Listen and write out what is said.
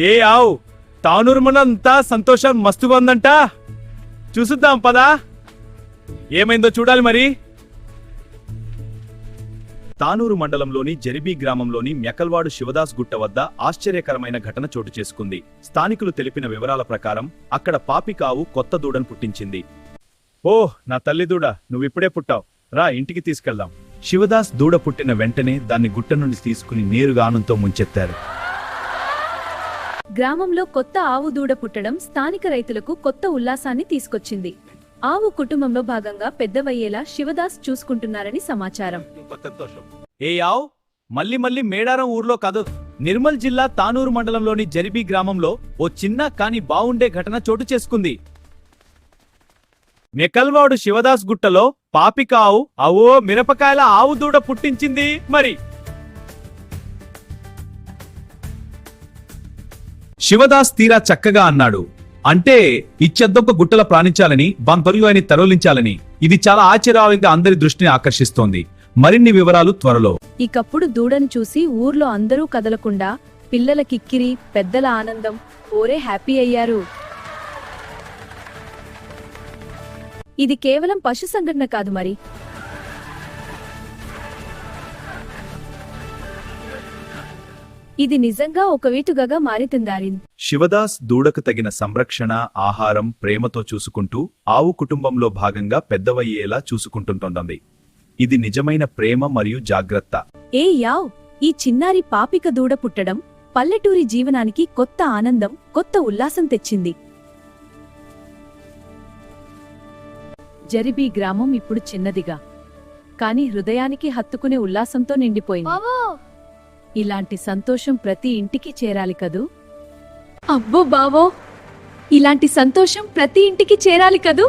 ఏ ఆవు? తానూరు మనంతా సంతోషం మస్తుగా ఉందంట. చూసుద్దాం పదా. ఏమైందో చూడాలి మరి. తానూరు మండలంలోని జరిబీ గ్రామంలోని మెకల్వాడు శివదాస్ గుట్ట వద్ద ఆశ్చర్యకరమైన ఘటన చోటు చేసుకుంది. స్థానికులు తెలిపిన వివరాల ప్రకారం అక్కడ పాపికావు కొత్త దూడను పుట్టించింది. ఓ నా తల్లి దూడ నువ్విప్పుడే పుట్టావు. రా ఇంటికి తీసుకెళ్దాం. శివదాస్ దూడ పుట్టిన వెంటనే దాన్ని గుట్ట నుండి తీసుకుని నేరుగా ఆనంతో ముంచెత్తారు. గ్రామంలో కొత్త ఆవు దూడ పుట్టడం స్థానిక రైతులకు కొత్త ఉల్లాసాన్ని తీసుకొచ్చింది. ఆవు కుటుంబంలో భాగంగా పెద్దవయ్యేలా శివదాస్ చూసుకుంటున్నారని సమాచారం. ఏ ఆవు మళ్ళీ మళ్ళీ మేడారం ఊర్లో కాదు నిర్మల్ జిల్లా తానూరు మండలంలోని జరిబీ గ్రామంలో ఓ చిన్న కాని బావుండే ఘటన చోటు చేసుకుంది. మెకల్వాడు శివదాస్ గుట్టలో పాపిక ఆవు అవో మిరపకాయల ఆవు దూడ పుట్టించింది మరి. శివదాస్ తీరా చక్కగా అన్నాడు. అంటే ఇచ్చెద్దొక్క గుట్టల ప్రాణించాలని బంపర్యు అని తరలించాలని. ఇది చాలా ఆశ్చర్యంగా అందరి దృష్టిని ఆకర్షిస్తోంది. మరిన్ని వివరాలు త్వరలో. ఇకప్పుడు దూడను చూసి ఊర్లో అందరూ కదలకుండా పిల్లల కిక్కిరి పెద్దల ఆనందం ఓరే హ్యాపీ అయ్యారు. ఇది కేవలం పశు సంఘటన కాదు మరి. ఇది నిజంగా ఒక వీటుగా మారితుందారి. శివదాస్ దూడకు తగిన సంరక్షణ ఆహారం ప్రేమతో చూసుకుంటూ ఆవు కుటుంబంలో భాగంగా పెద్దవయ్యేలా చూసుకుంటుంటోంది ఇది నిజమైన ప్రేమ మరియు జాగ్రత్త. ఏ యావ్ ఈ చిన్నారి పాపిక దూడ పుట్టడం పల్లెటూరి జీవనానికి కొత్త ఆనందం కొత్త ఉల్లాసం తెచ్చింది. జరిబీ గ్రామం ఇప్పుడు చిన్నదిగా. కాని హృదయానికి హత్తుకునే ఉల్లాసంతో నిండిపోయింది. ఇలాంటి సంతోషం ప్రతి ఇంటికి చేరాలి కదూ? అబ్బో బావో! ఇలాంటి సంతోషం ప్రతి ఇంటికి చేరాలి కదూ?